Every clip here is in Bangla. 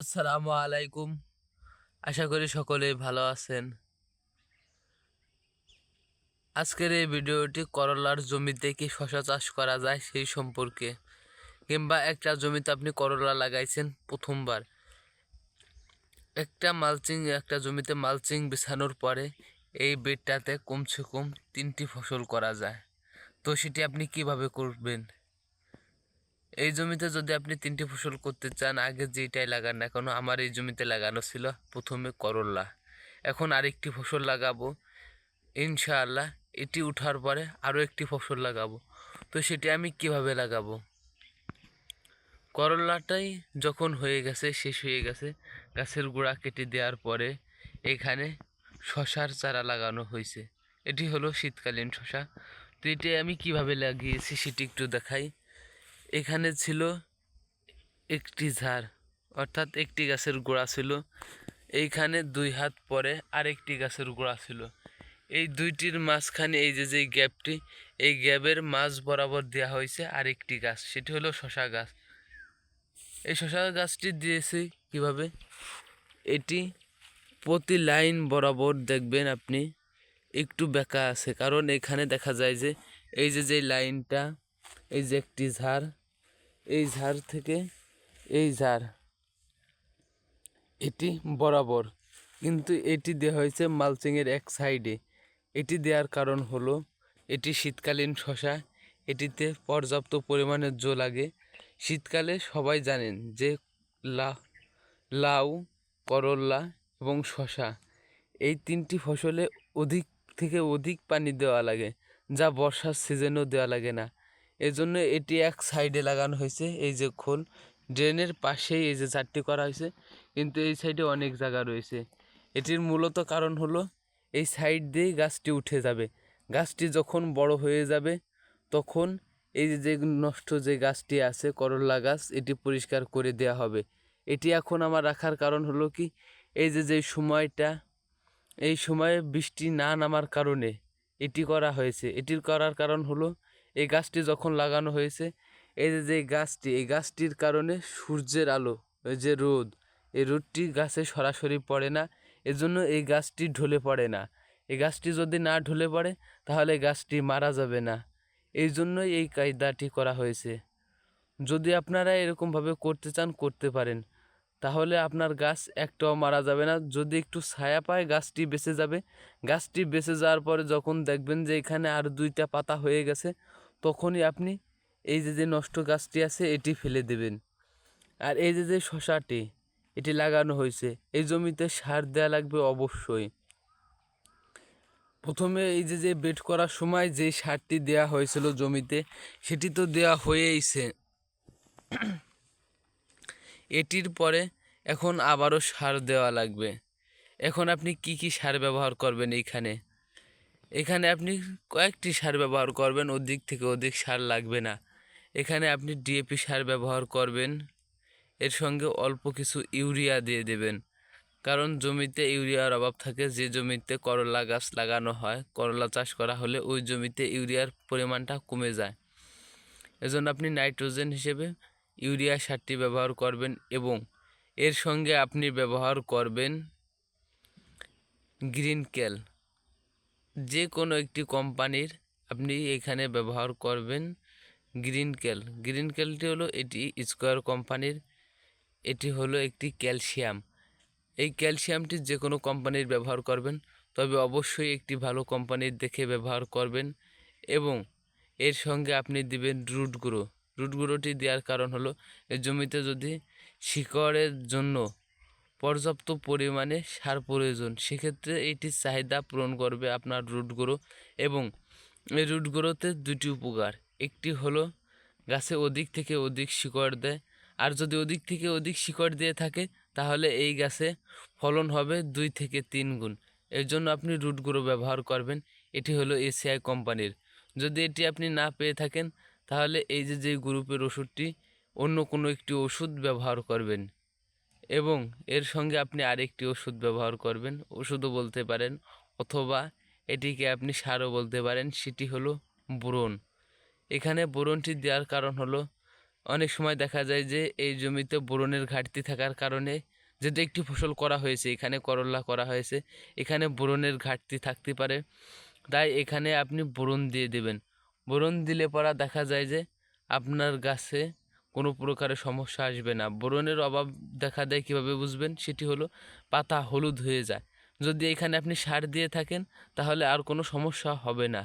আসসালামু আলাইকুম। আশা করি সকলেই ভালো আছেন। আজকের এই ভিডিওটি করলার জমিতে কি শশা চাষ করা যায় সেই সম্পর্কে, কিংবা একটা জমিতে আপনি করলা লাগাইছেন প্রথমবার। একটা মালচিং, একটা জমিতে মালচিং বিছানোর পরে এই বেডটাতে কমসে কম তিনটি ফসল করা যায়। তো সেটি আপনি কীভাবে করবেন? এই জমিতে যদি আপনি তিনটি ফসল করতে চান, আগে যেটাই লাগান না কেন, আমার এই জমিতে লাগানো ছিল প্রথমে করলা। এখন আরেকটি ফসল লাগাবো, ইনশাআল্লাহ। এটি উঠার পরে আরও একটি ফসল লাগাবো। তো সেটি আমি কীভাবে লাগাবো? করলাটাই যখন হয়ে গেছে, শেষ হয়ে গেছে, গাছের গোড়া কেটে দেওয়ার পরে এখানে শশার চারা লাগানো হয়েছে। এটি হলো শীতকালীন শশা। তো এটি আমি কীভাবে লাগিয়েছি সেটি একটু দেখাই। এখানে ছিল একটি ঝাড়, অর্থাৎ একটি গাছের গোড়া ছিল। এইখানে দুই হাত পরে আরেকটি গাছের গোড়া ছিল। এই দুইটির মাঝখানে এই যে যে গ্যাপটি, এই গ্যাপের মাঝ বরাবর দেওয়া হয়েছে আরেকটি গাছ, সেটি হলো শশা গাছ। এই শশা গাছটি দিয়েছে কীভাবে? এটি প্রতি লাইন বরাবর দেখবেন আপনি, একটু বেঁকা আছে। কারণ এখানে দেখা যায় যে, এই যে যে লাইনটা, এই যে একটি ঝাড় এই ঝাড় থেকে এই ঝাড়। এটি বরাবর। কিন্তু এটি দেওয়া হয়েছে মালচিংয়ের এক সাইডে। এটি দেওয়ার কারণ হলো, এটি শীতকালীন শশা। এটিতে পর্যাপ্ত পরিমাণে জো লাগে। শীতকালে সবাই জানেন যে লা, লাউ করল্লা এবং শশা, এই তিনটি ফসলে অধিক থেকে অধিক পানি দেওয়া লাগে, যা বর্ষার সিজনেও দেওয়া লাগে না। এজন্য এটি এক সাইডে লাগানো হয়েছে, এই যে খোল। ড্রেনের পাশেই এই যে চারটি করা হয়েছে, কিন্তু এই সাইডে অনেক জায়গা রয়েছে। এটির মূলত কারণ হলো, এই সাইড দিয়েই গাছটি উঠে যাবে। গাছটি যখন বড় হয়ে যাবে, তখন এই যে নষ্ট যে গাছটি আছে, করলা গাছ, এটি পরিষ্কার করে দেওয়া হবে। এটি এখন আমার রাখার কারণ হলো কি, এই যে যে সময়টা, এই সময়ে বৃষ্টি না নামার কারণে এটি করা হয়েছে। এটির করার কারণ হলো এই গাছটি যখন লাগানো হয়েছে, এই যে যে গাছটি, এই গাছটির কারণে সূর্যের আলো যে রোদ, এই রোদটি গাছে সরাসরি পড়ে না, এজন্য এই গাছটি ঢলে পড়ে না। এই গাছটি যদি না ঢলে পড়ে, তাহলে গাছটি মারা যাবে না। এই জন্যই এই কায়দাটি করা হয়েছে। যদি আপনারা এরকমভাবে করতে চান, করতে পারেন। তাহলে আপনার গাছ একটাও মারা যাবে না। যদি একটু ছায়া পায়, গাছটি বেঁচে যাবে। গাছটি বেঁচে যাওয়ার পরে যখন দেখবেন যে এখানে আর দুইটা পাতা হয়ে গেছে, তখনই আপনি এই যে যে নষ্ট গাছটি আছে, এটি ফেলে দেবেন। আর এই যে যে শশাটি, এটি লাগানো হয়েছে, এই জমিতে সার দেওয়া লাগবে অবশ্যই। প্রথমে এই যে যে বেড করার সময় যে সারটি দেওয়া হয়েছিল জমিতে, সেটি তো দেওয়া হয়েইছে। এটির পরে এখন আবারও সার দেওয়া লাগবে। এখন আপনি কি কি সার ব্যবহার করবেন এইখানে? এখানে আপনি কয়েকটি সার ব্যবহার করবেন অধিক থেকে অধিক সার লাগবে না। এখানে আপনি ডিএপি সার ব্যবহার করবেন। এর সঙ্গে অল্প কিছু ইউরিয়া দিয়ে দেবেন। কারণ জমিতে ইউরিয়ার অভাব থাকে, যে জমিতে করলা গাছ লাগানো হয়, করলা চাষ করা হলে ওই জমিতে ইউরিয়ার পরিমাণটা কমে যায়। এজন্য আপনি নাইট্রোজেন হিসেবে ইউরিয়া সারটি ব্যবহার করবেন এবং এর সঙ্গে আপনি ব্যবহার করবেন গ্রিন কেল। যে কোনো একটি কোম্পানির আপনি এখানে ব্যবহার করবেন গ্রিন কেল। গ্রিন কেলটি হলো এটি স্কোয়ার কোম্পানির, এটি হলো একটি ক্যালসিয়াম। এই ক্যালসিয়ামটি যে কোনো কোম্পানির ব্যবহার করবেন, তবে অবশ্যই একটি ভালো কোম্পানির দেখে ব্যবহার করবেন এবং এর সঙ্গে আপনি দিবেন রুট গুঁড়ো রুট গুঁড়োটি দেওয়ার কারণ হলো এই জমিতে যদি শিকড়ের জন্য পর্যাপ্ত পরিমাণে সার প্রয়োজন, সেক্ষেত্রে এটির চাহিদা পূরণ করবে আপনার রুট গুঁড়ো এবং এই রুট গুঁড়োতে দুটি উপকার। একটি হলো, গাছে অধিক থেকে অধিক শিকড় দেয়। আর যদি অধিক থেকে অধিক শিকড় দিয়ে থাকে, তাহলে এই গাছে ফলন হবে দুই থেকে তিন গুণ। এর জন্য আপনি রুট গুঁড়ো ব্যবহার করবেন। এটি হলো এসিআই কোম্পানির। যদি এটি আপনি না পেয়ে থাকেন তাহলে এই যে যে গ্রুপের ওষুধটি অন্য কোনো একটি ওষুধ ব্যবহার করবেন এবং এর সঙ্গে আপনি আরেকটি ওষুধ ব্যবহার করবেন, ওষুধও বলতে পারেন অথবা এটিকে আপনি সারও বলতে পারেন, সেটি হলো বোরন। এখানে বোরনটি দেওয়ার কারণ হলো, অনেক সময় দেখা যায় যে এই জমিতে বোরনের ঘাটতি থাকার কারণে যেহেতু একটি ফসল করা হয়েছে, এখানে করলা করা হয়েছে, এখানে বোরনের ঘাটতি থাকতে পারে, তাই এখানে আপনি বোরন দিয়ে দেবেন। বোরন দিলে পরা দেখা যায় যে আপনার গাছে কোনো প্রকারের সমস্যা আসবে না। বোরনের অভাব দেখা দেয় কীভাবে বুঝবেন? সেটি হলো পাতা হলুদ হয়ে যায়। যদি এখানে আপনি সার দিয়ে থাকেন, তাহলে আর কোনো সমস্যা হবে না।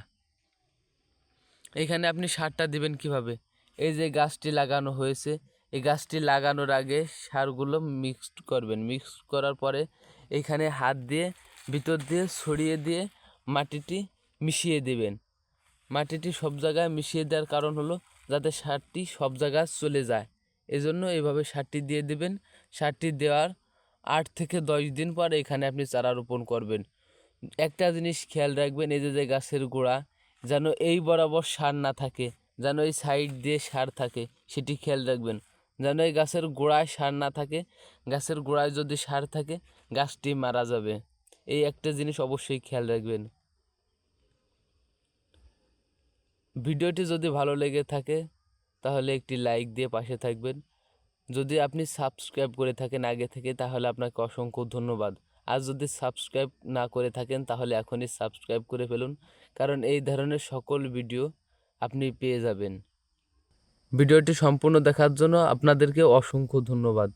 এখানে আপনি সারটা দিবেন কীভাবে? এই যে গাছটি লাগানো হয়েছে, এই গাছটি লাগানোর আগে সারগুলো মিক্সড করবেন। মিক্সড করার পরে এখানে হাত দিয়ে, ভিতর দিয়ে ছড়িয়ে দিয়ে মাটিটি মিশিয়ে দিবেন। মাটিটি সব জায়গায় মিশিয়ে দেওয়ার কারণ হলো যাতে সারটি সব জায়গায় চলে যায়। এজন্য এইভাবে সারটি দিয়ে দেবেন। সারটি দেওয়ার আট থেকে দশ দিন পর এখানে আপনি চারা রোপণ করবেন। একটা জিনিস খেয়াল রাখবেন, এই যে যে গাছের গোড়া, যেন এই বরাবর সার না থাকে, যেন এই সাইড দিয়ে সার থাকে, সেটি খেয়াল রাখবেন। যেন এই গাছের গোড়ায় সার না থাকে, গাছের গোড়ায় যদি সার থাকে, গাছটি মারা যাবে। এই একটা জিনিস অবশ্যই খেয়াল রাখবেন। ভিডিওটি যদি ভালো লেগে থাকে, তাহলে একটি লাইক দিয়ে পাশে থাকবেন। যদি আপনি সাবস্ক্রাইব করে থাকেন আগে থেকে, তাহলে আপনাকে অসংখ্য ধন্যবাদ। আর যদি সাবস্ক্রাইব না করে থাকেন, তাহলে এখনই সাবস্ক্রাইব করে ফেলুন, কারণ এই ধরনের সকল ভিডিও আপনি পেয়ে যাবেন। ভিডিওটি সম্পূর্ণ দেখার জন্য আপনাদেরকে অসংখ্য ধন্যবাদ।